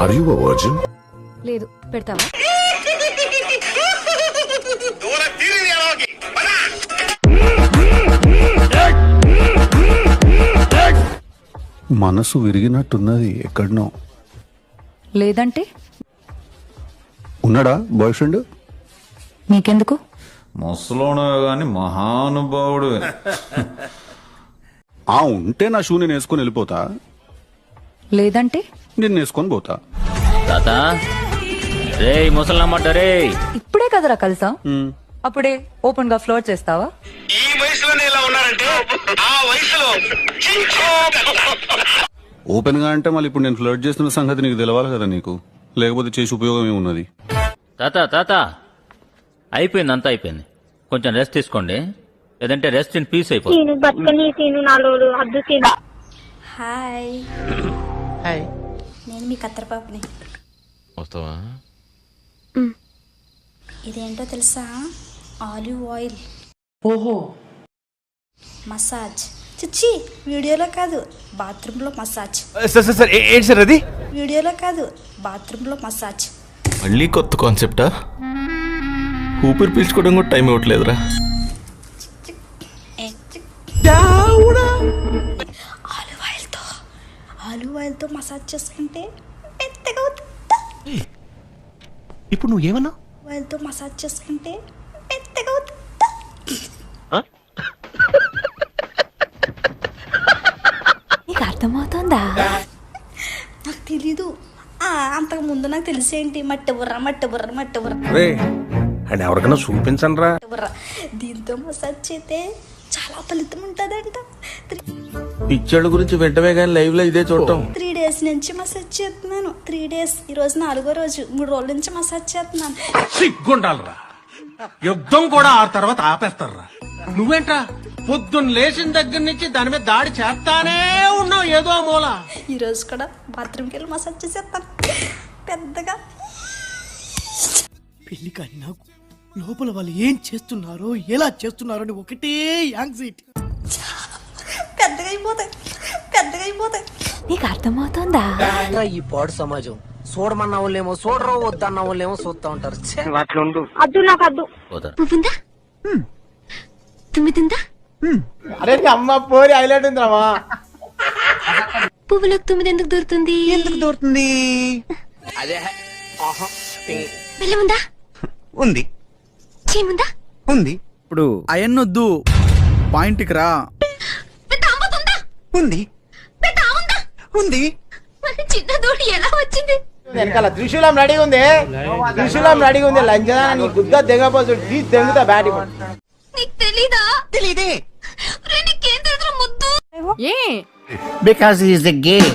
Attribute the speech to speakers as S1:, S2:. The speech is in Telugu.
S1: ఆర్ యు వర్జిన్
S2: లేదు పెడతావా?
S3: మనసు విరిగినట్టున్నది ఎక్కడనో.
S2: లేదంటే?
S3: ఉన్నాడా బాయ్ ఫ్రెండ్
S2: నీకెందుకు
S4: ముసలోనే గాని మహానుభావుడు
S3: ఆ ఉంటే నా షూ నేను వేసుకొని వెళ్ళిపోతా.
S2: లేదంటే?
S3: నేను వేసుకొని పోతా.
S5: తాత. రే ముసలమ్మట రే
S2: ఇప్పుడే కదరా కలిసా? అప్పుడే ఓపెన్గా ఫ్లోర్ చేస్తావా?
S6: ఈ వయసులోనే ఇలా ఉన్నారంటే ఆ వయసులో
S3: ఓపెన్గా అంటే మళ్ళీ ఇప్పుడు నేను ఫ్లర్ట్ చేస్తున్న సంగతి నీకు తెలవాలి కదా నీకు? లేకపోతే చేసి ఉపయోగం ఏమున్నది?
S5: తాత తాత. అయిపోయింది అంతా అయిపోయింది. కొంచెం రెస్ట్ తీసుకోండి. లేదంటే రెస్ట్ ఇన్ పీస్ అయిపోతుంది.
S7: సీను
S8: హాయ్. నేను మీ కత్తెర పాపని.
S9: వస్తావా?
S8: ఇదేంటో తెలుసా? Olive oil.
S2: ఓహో.
S8: మసాజ్. చిచ్చి వీడియోలో కాదు బాత్రూంలో మసాజ్.
S9: సార్ సార్ సార్ ఏంటి సార్ అది?
S8: వీడియోలో కాదు బాత్రూంలో మసాజ్.
S9: మళ్ళీ కొత్త కాన్సెప్టా? ఊపిరి పీల్చుకోవడం కూడా టైం ఇవ్వట్లేదురా.
S8: ఆయిల్తో మసాజ్ చేసుకుంటే పెద్దగా అవుతుందా?
S9: ఇప్పుడు నువ్వు ఏమన్నా
S8: ఆయిల్తో మసాజ్ చేసుకుంటే పెద్దగా అవుతుందా?
S2: నీకు అర్థమవుతుందా?
S8: నాకు తెలీదు. ఆ, అంతకు ముందు నాకు తెలిసేంటి మట్టి బుర్ర మట్టి బుర్ర మట్టి బుర్ర.
S6: రే అండ్ ఎవరికైనా చూపించండి రా
S8: మట్టి బుర్ర. దీంతో మసాజ్ చేస్తే చాలా ఫలితం ఉంటుందంట.
S6: పిచ్చోళ్ళ గురించి వెంటనే కానీ లైవ్లో ఇదే చూడటం.
S8: త్రీ డేస్ నుంచి మసాజ్ చేస్తున్నాను. త్రీ డేస్ ఈ రోజు నాలుగో రోజు. మూడు రోజుల నుంచి మసాజ్ చేస్తున్నాను.
S6: సిగ్గుండాలరా. యుద్ధం కూడా ఆ తర్వాత ఆపేస్తారా? నువ్వేంట్రా? పొద్దున్న లేచిన దగ్గర నుంచి దాని మీద దాడి చేస్తానే ఉన్నావు ఏదో మూల.
S8: ఈ రోజు కూడా బాత్రూమ్కి వెళ్ళి మసాజ్ చేసేస్తాను. పెద్దగా.
S10: పెళ్ళి కానీ నాకు లోపల వాళ్ళు ఏం చేస్తున్నారో ఎలా చేస్తున్నారో అని ఒకటే యాంగ్జైటీ
S8: అయిపోతాయి. పెద్దగా అయిపోతాయి.
S2: నీకు అర్థమవుతుందా?
S11: ఈ పాడు సమాజం. చూడమన్న వాళ్ళేమో చూడరు వద్దన్న వాళ్ళేమో చూస్తా ఉంటారు ఛే.
S7: అద్దు నాకు అద్దు.
S5: పోతారు
S8: పువ్వుందా తుమ్మిదిందా
S6: అరే అమ్మ పోరి హైలైట్ ఉందిరామా?
S8: పువ్వులకు తుమ్మిది ఎందుకు దొరుకుతుంది
S11: ఎందుకు దొరుకుతుంది
S8: వెళ్ళముందా?
S11: ఉంది.
S8: చీముందా
S11: ఉంది.
S10: ఇప్పుడు అయన్నొద్దు. పాయింట్కి రా.
S11: ఉంది. ఉంది?
S8: చిన్న దూడి ఎలా వచ్చింది?
S6: వెనకాల త్రిశూలం రెడీ ఉంది. త్రిశూలం రెడీ ఉంది. లంచదాన నీ గుద్ద దెంగపోతుడు తీసి దెంగుతా బ్యాటి
S8: నీకు తెలీదా?
S11: తెలీదే.
S8: రే నీకేం తెలుసు ముద్దు.
S2: ఏ?
S11: Because is the gay